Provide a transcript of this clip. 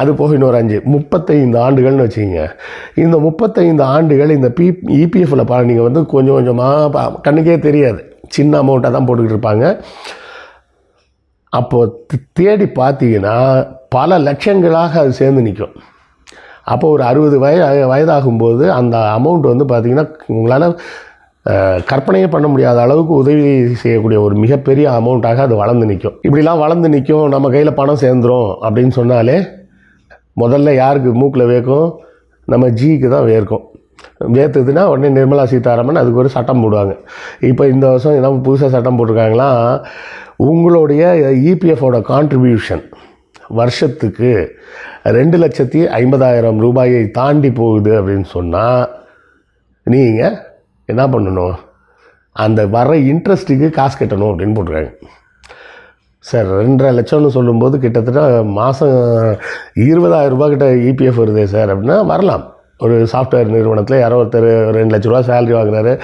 அது போக இன்னொரு அஞ்சு. முப்பத்தைந்து ஆண்டுகள்னு வச்சுக்கோங்க. இந்த முப்பத்தைந்து ஆண்டுகள் இந்த பி இபிஎஃப்ல பா நீங்கள் வந்து கொஞ்சம் கொஞ்சமாக பா கண்ணுக்கே தெரியாது. சின்ன அமௌண்ட்டாக தான் போட்டுக்கிட்டு இருப்பாங்க. அப்போது தேடி பார்த்தீங்கன்னா பல லட்சங்களாக அது சேர்ந்து நிற்கும். அப்போ ஒரு அறுபது வய வயதாகும்போது அந்த அமௌண்ட் வந்து பார்த்திங்கன்னா உங்களால் கற்பனையே பண்ண முடியாத அளவுக்கு உதவி செய்யக்கூடிய ஒரு மிகப்பெரிய அமௌண்ட்டாக அது வளர்ந்து நிற்கும். இப்படிலாம் வளர்ந்து நிற்கும் நம்ம கையில் பணம் சேர்ந்துரும் அப்படின்னு சொன்னாலே முதல்ல யாருக்கு மூக்கில் வேர்க்கும்? நம்ம ஜிக்கு தான் வேர்க்கும். வேர்த்துதுன்னா உடனே நிர்மலா சீதாராமன் அதுக்கு ஒரு சட்டம் போடுவாங்க. இப்போ இந்த வருஷம் என்ன புதுசாக சட்டம் போட்டிருக்காங்களா? உங்களுடைய இபிஎஃபோட கான்ட்ரிபியூஷன் வருஷத்துக்கு ரெண்டு லட்சத்தி ஐம்பதாயிரம் ரூபாயை தாண்டி போகுது அப்படின்னு சொன்னால் நீங்கள் என்ன பண்ணணும்? அந்த வர இன்ட்ரெஸ்ட்டுக்கு காசு கட்டணும் அப்படின்னு போட்டிருக்காங்க. சார் ரெண்டரை லட்சம்னு சொல்லும்போது கிட்டத்தட்ட மாதம் இருபதாயிரம் ரூபா கிட்ட இபிஎஃப் வருதே சார். அப்படின்னா வரலாம். ஒரு சாஃப்ட்வேர் நிறுவனத்தில் யாரோ ஒருத்தர் ரெண்டு லட்ச ரூபா சேலரி வாங்குறாரு.